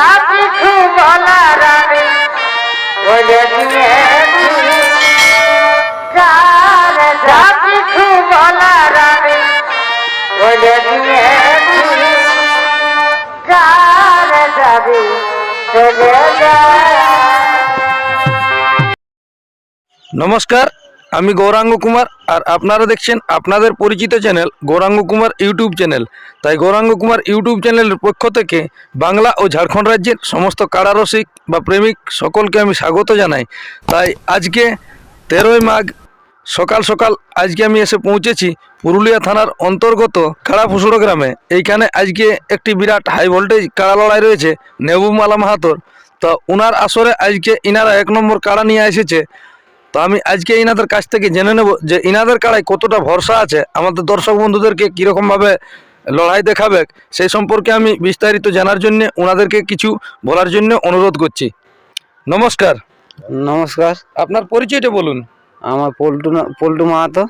যা কিছু বলার আমি বলে দিয়েছি যার যা কিছু বলার আমি বলে দিয়েছি যার যাবি চলে যা। নমস্কার আমি গৌরাঙ্গ কুমার আর আপনারা দেখছেন আপনাদের পরিচিত channel Gauranga Kumar YouTube channel. তাই গৌরাঙ্গ কুমার ইউটিউব চ্যানেলের পক্ষ থেকে বাংলা ও ঝাড়খণ্ড রাজ্যের সমস্ত কারারসিক বা প্রেমিক সকলকে আমি স্বাগত জানাই। তাই আজকে তেরোই মাঘ সকাল সকাল আজকে আমি এসে পৌঁছেছি পুরুলিয়া থানার অন্তর্গত কাড়াফুসুড়ো গ্রামে। এইখানে আজকে একটি বিরাট হাই ভোল্টেজ কাড়া লড়াই রয়েছে, নেবুমালা মাহাতোর। তো উনার আসরে আজকে ইনারা এক নম্বর কাড়া নিয়ে এসেছে। তো আমি আজকে ইনাদের কাছ থেকে জেনে নেব যে ইনাদের কাড়ায় কতটা ভরসা আছে আমাদের দর্শক বন্ধুদেরকে কীরকমভাবে লড়াই দেখাবে সেই সম্পর্কে আমি বিস্তারিত জানার জন্য ওনাদেরকে কিছু বলার জন্য অনুরোধ করছি। নমস্কার। নমস্কার। আপনার পরিচয়টা বলুন। আমার পল্টু না- পল্টু মাহাতো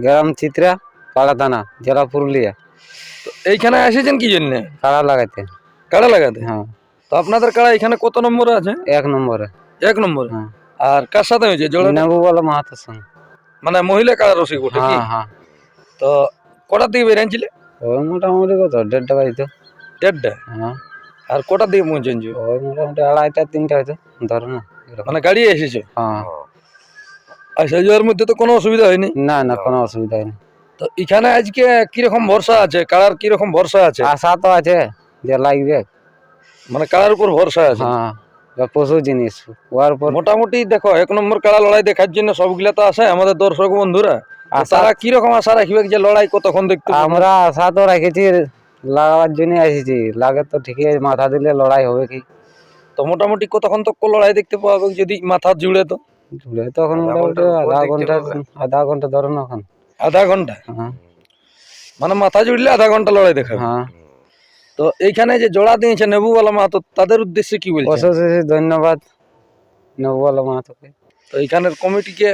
গ্রাম চিত্রা পাড়া থানা জেলা পুরুলিয়া। তো এইখানে এসেছেন কি জন্যে? কাড়া লাগাতে। কাড়া লাগাতে? হ্যাঁ। তো আপনাদের কাড়া এখানে কত নম্বরে আছে? এক নম্বরে। এক নম্বরে। হ্যাঁ। আর কার সাথে হয়েছে? জোড়া নেবু বলো মাহাতোর সঙ্গে মানে মহিলা কাড়া রসিক ওঠে কি? হ্যাঁ হ্যাঁ। তো কটার দিকে বেরিয়েছিলে ওই মোটামুটি কত? দেড়টা বাজতো। দেড়টা? হ্যাঁ। আর কটার দিকে পৌঁছেছি ওই মোটামুটি আড়াইটা তিনটা হয়তো। ধরো না মানে গাড়ি এসেছ? হ্যাঁ। সেই যাওয়ার মধ্যে তো কোনো অসুবিধা হয়নি? না না কোনো অসুবিধা নেই তো এখানে আজকে কীরকম ভরসা আছে? কাড়ার কীরকম ভরসা আছে? আশা তো আছে যে লাগবে। মানে কাড়ার উপর ভরসা আছে? হ্যাঁ। বা পশু জিনিস। মোটামুটি দেখো এক নম্বর কাড়া লড়াই দেখার জন্য সবগুলা তো আসে আমাদের দর্শক বন্ধুরা। তো তারা কীরকম আশা রাখবে যে লড়াই কতক্ষণ দেখতে আমরা আশা তো রেখেছি লাগাবার জন্য এসেছি লাগে তো ঠিকই মাথা দিলে লড়াই হবে কি? তো মোটামুটি কতক্ষণ তক লড়াই দেখতে পাওয়া যাবে যদি মাথা জুড়ে তো? ঝুলে তখন আধা ঘণ্টা আধা ঘণ্টা ধরো না এখন। আধা ঘণ্টা? হ্যাঁ। মানে মাথা জুড়লে আধা ঘণ্টা লড়াই দেখাবে। হ্যাঁ। তো এইখানে যে জোড়া দিয়েছে নেবুওয়ালা মাহাতো তাদের উদ্দেশ্যে কি বলছে অশেষ অশেষ ধন্যবাদ নবুয়ালা মাহাতোকে। তো এইখানের কমিটিকে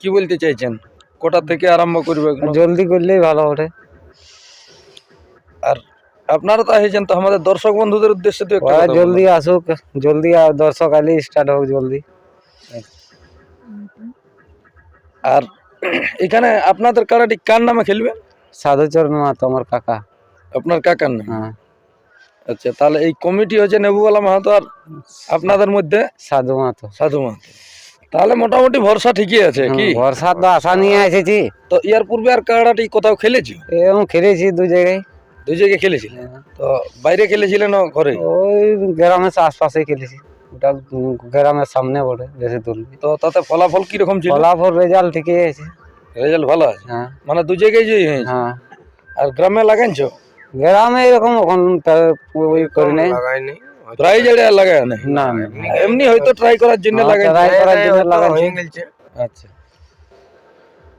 কি বলতে চাইছেন? কোটা থেকে আরম্ভ করবে জলদি করলেই ভালো ওঠে আর আপনারা তো এসেছেন তো আমাদের দর্শক বন্ধুদের উদ্দেশ্যে তো একটু ওরা কথা বলুন। জলদি আসুক জলদি আ- দর্শক আলে স্টার্ট হোক জলদি। আর এখানে আপনাদের কারাটি কার নামে খেলবে? সাধুচরণ মাহাতো আমার কাকা। আপনার কাকার নামে? হ্যাঁ। আচ্ছা তাহলে এই কমিটি হচ্ছে নেবুওয়ালা মাহাতো আর আপনাদের মধ্যে? সাধু মাহাতো। সাধু মাহাতো। তাহলে মোটামুটি ভরসা ঠিকই আছে কি? ভরসা তো আশা নিয়ে এসেছি। তো ইয়ার পূর্বে আর কারাটি কোথাও খেলেছি? এরকম খেলেছি দু জায়গায়। দুই জায়গায় খেলেছিলেন তো বাইরে খেলেছিলেন না ঘরে? ওই গ্রামের আশপাশে খেলেছি। ওটা গ্রামের সামনে পড়ে বেশি দূর তো তাতে ফলাফল কীরকম ছিল? ফলাফল রেজাল্ট ঠিকই আছে। রেজাল্ট ভালো আছে? হ্যাঁ। মানে দু জায়গায় জয়ী হ্যাঁ। আর গ্রামে লাগাইছো? গ্রামে এরকম এখন তা- ওই করি নাই। প্রাইজ এড়ে লাগায় না। না না এমনি হয়তো ট্রাই করার জন্য হ্যাঁ, লাগাই try করার জন্য লাগাইছি। আচ্ছা।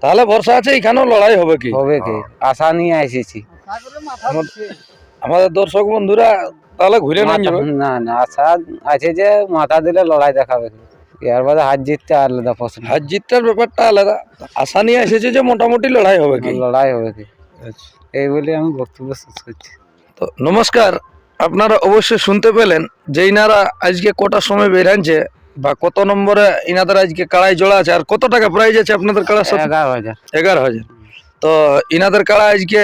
তাহলে ভরসা আছে এখানেও লড়াই হবে কি? হবে কি? আশা নিয়ে এসেছি। আমাদের দর্শক বন্ধুরা তাহলে ঘুরে না যাবে। না না আশা আছে যে মাথা দিলে লড়াই দেখাবে। এর বাদে হাত জিততে আলাদা হার জিতটার ব্যাপারটা আলাদা। আশা নিয়ে এসেছে যে মোটামুটি লড়াই হবে কি? লড়াই হবে কি। এই বলে আমি বক্তব্য শেষ করছি। তো নমস্কার আপনারা অবশ্যই শুনতে পেলেন যে ইনারা আজকে কটার সময় বেরানছে বা কত নম্বরে ইনাদের আজকে কাড়াই জোড়া আছে আর কত টাকা প্রাইজ আছে আপনাদের কাড়া সাথে? এগারো হাজার। এগারো হাজার। তো ইনাদের কাড়া আজকে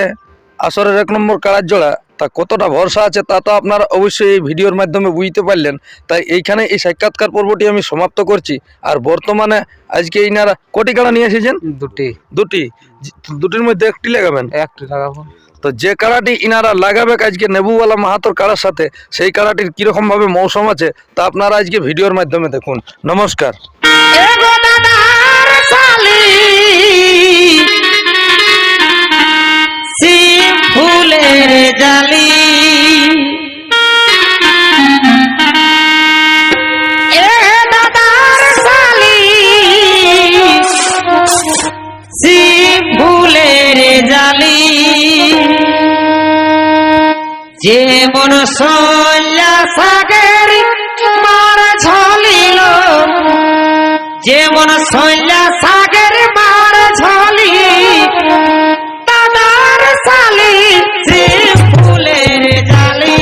আসরের এক নম্বর কাড়ার জোড়া তা কতটা ভরসা আছে তা তো আপনারা অবশ্যই এই ভিডিওর মাধ্যমে বুঝতে পারলেন। তাই এইখানে এই সাক্ষাৎকার পর্বটি আমি সমাপ্ত করছি। আর বর্তমানে আজকে ইনারা কটি কাড়া নিয়ে এসেছেন? দুটি। দুটি। দুটির মধ্যে একটি লাগাবেন? একটি লাগাবো। তো যে কাড়াটি ইনারা লাগাবে আজকে নেবুওয়ালা মাহাতোর কাড়ার সাথে সেই কাড়াটির কীরকম ভাবে মৌসুম আছে তা আপনারা আজকে ভিডিওর মাধ্যমে দেখুন। নমস্কার। জালি। যেমন সল্লা সাগর মার ঝলিল যেমন সল্লা সাগর মার ঝলি দাদার সালি শ্রী ফুলের জালি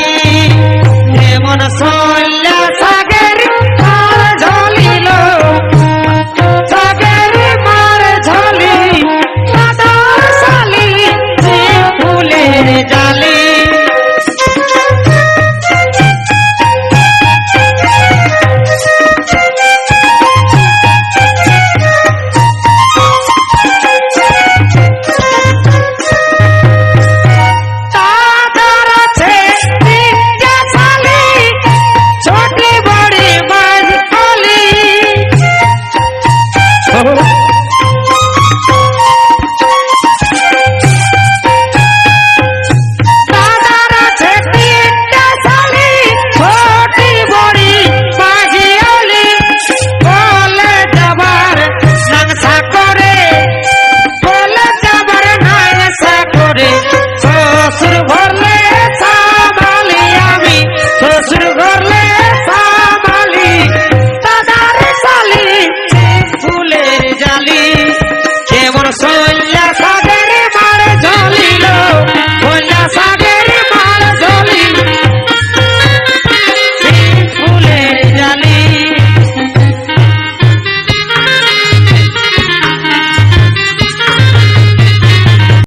যেমন সল্লা